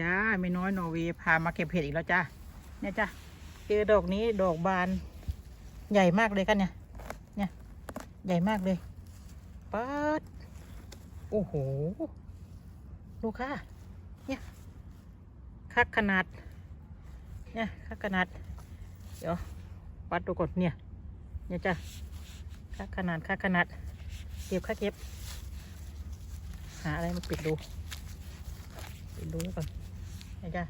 จ้าไม่น้อยนอร์เวย์พามาเก็บเห็ดอีกแล้วจ้าเนี่ยจ้าเจอดอกนี้ดอกบาน ใหญ่มากเลยกันเนี่ย เนี่ย ใหญ่มากเลยปัดโอ้โหลูกค่ะเนี่ยคักขนาด เนี่ยคักขนาด เดี๋ยวปัดดูก่อนเนี่ย เนี่ยจ้าคักขนาดคักขนาดเก็บค่ะเก็บหาอะไรมาปิดดูปิดดูก่อน นี่จ้า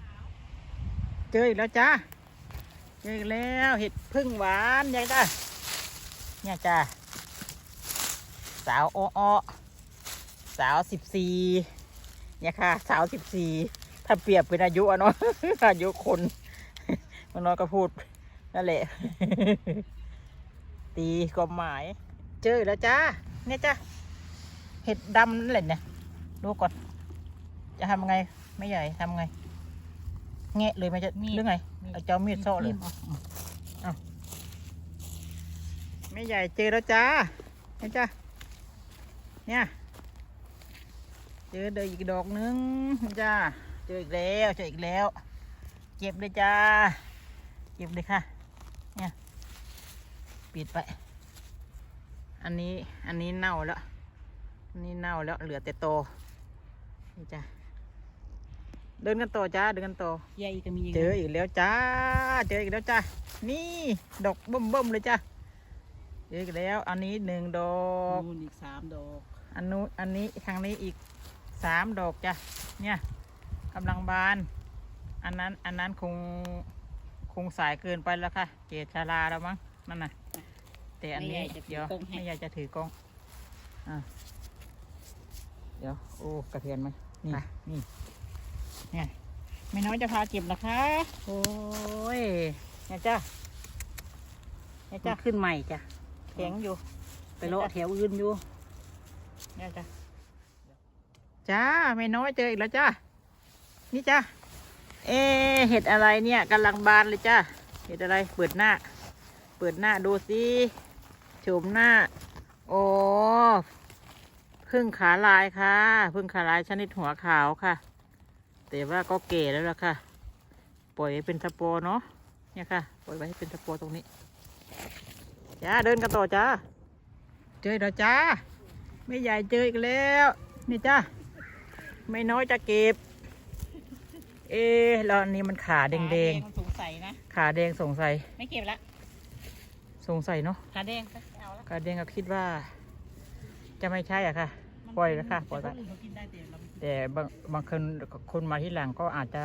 เจออีกแล้วจ้าเจออีกแล้วเห็ดพึ่งหวานยายจ้าเนี่ยจ้าสาวอ้อสาวสิบสี่เนี่ยค่ะ สาวสิบสี่ถ้าเปรียบเป็นอายุอะเนาะอายุคนมันน้อยก็พูดนั่นแหละ ตีความหมาย เจออีกแล้วจ้าเนี่ยจ้าเห็ดดำนั่นแหละเนี่ยดูก่อน จะทำไง ไม่ใหญ่ทำไง แงะเลยไหมันจะมีดหรือไงมีด เอาเจ้ามีดโซ่เลยมีดออกไม่ใหญ่เจอแล้วจ้าเห็นจ้าเนี่ย เจอเดออีกดอกนึงเห็นจ้า เจออีกแล้วเจออีกแล้ว เก็บเลยจ้า เก็บเลยค่ะ เนี่ย ปิดไป อันนี้ อันนี้เน่าแล้ว อันนี้เน่าแล้ว เหลือแต่โตนี่จ้า เดินกันต่อจ้าเดินกันต่อ ใหญ่ก็มีเจออีกแล้วจ้า เจออีกแล้วจ้า นี่ดอกเบิ่มๆเลยจ้าเจออีกแล้ว อันนี้หนึ่งดอกนู่นอีกสามดอก อันนู้นอันนี้ทางนี้อีกสามดอกจ้ะเนี่ยกำลังบาน อันนั้นอันนั้นคงคงสายเกินไปแล้วค่ะเกศชาลาแล้วมั้งนั่นน่ะ แต่อันนี้เดี๋ยวไม่อยากจะถือกล้องอะเดี๋ยวโอ้กระเทียนไหมนี่นี่ เนี่ยไม่น้อยจะพาเก็บนะคะ โอ้ยเนี่ยจ้ะเนี่ยจะจ้ะขึ้นใหม่จ้ะแข็งอยู่ ไปเลาะแถวอื่นอยู่เนี่ยจ้ะจ้าไม่น้อยเจออีกแล้วจ้านี่จ้าเอะเห็ดอะไรเนี่ยกำลังบานเลยจ้าเห็ดอะไรเปิดหน้า เปิดหน้าดูสิโฉมหน้า โอ้พึ่งขาลายค่ะ พึ่งขาลายชนิดหัวขาวค่ะ แต่ว่าก็เก๋แล้วล่ะค่ะ ปล่อยให้เป็นตะโปอเนาะเนี่ยค่ะ ปล่อยไว้ให้เป็นตะโปอตรงนี้จ้าเดินกันต่อจ้าเจอแล้วจ้าไม่ใหญ่เจออีกแล้ว นี่จ้าไม่น้อยจะเก็บ เอ๊ะแล้วอันนี้มันขาแดงขามันสงสัยนะๆขาแดงสงสัยไม่เก็บละสงสัยเนาะขาแดงก็เอาละขาแดงก็คิดว่า จะไม่ใช่อะค่ะ ปล่อยแล้วค่ะปล่อยไปแต่คนอื่นเขากินได้แต่เราไม่กินแต่บางบางคนคนมาที่หลังก็อาจจะ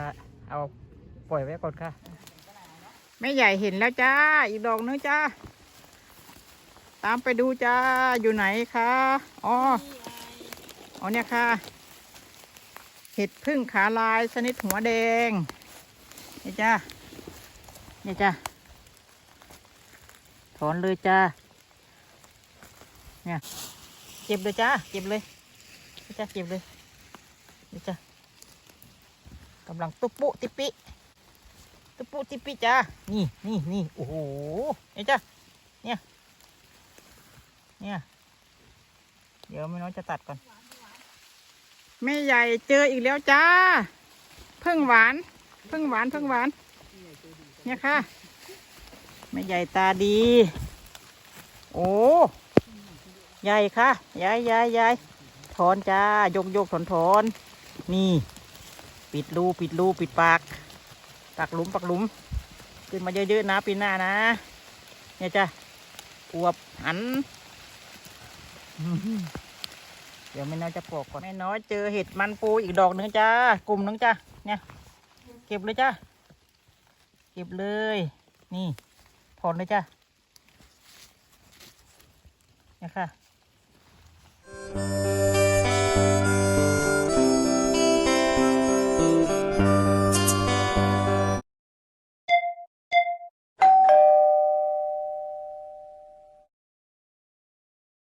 เอาปล่อยไว้ก่อนค่ะไม่ใหญ่เห็นแล้วจ้า อีกดอกนึงจ้า ตามไปดูจ้า อยู่ไหนคะอ๋ออ๋อเนี่ยค่ะ เห็ดพึ่งขาลายชนิดหัวแดงนี่จ้านี่จ้าถอนเลยจ้าเนี่ยเก็บเลยจ้าเก็บเลย นี่จ้าเก็บเลยนี่จ้ากำลังตุ๊ปุติปิตุ๊ปุติปิจ้านี่นี่นี่โอ้โหนี่จ้าเนี่ยเนี่ยเดี๋ยวไม่น้อยจะตัดก่อนแม่ใหญ่เจออีกแล้วจ้าพึ่งหวานพึ่งหวานพึ่งหวาน เนี่ยค่ะแม่ใหญ่ตาดี โอ้ ใหญ่ค่ะยายยายยาย ถอนจ้ายกยกถอนถอนนี่ ปิดรูปิดรูปิดปากปากหลุมปากหลุม ขึ้นมาเยอะๆนะปีหน้านะ เนี่ยจ้าอวบหัน เดี๋ยวแม่น้อยจะปอกก่อนแม่น้อยเจอเห็ดมันปูอีกดอกหนึ่งจ้ากลุ่มหนึ่งจ้าเนี่ยเก็บเลยจ้าเก็บเลย นี่ถอนเลยจ้าเนี่ยค่ะ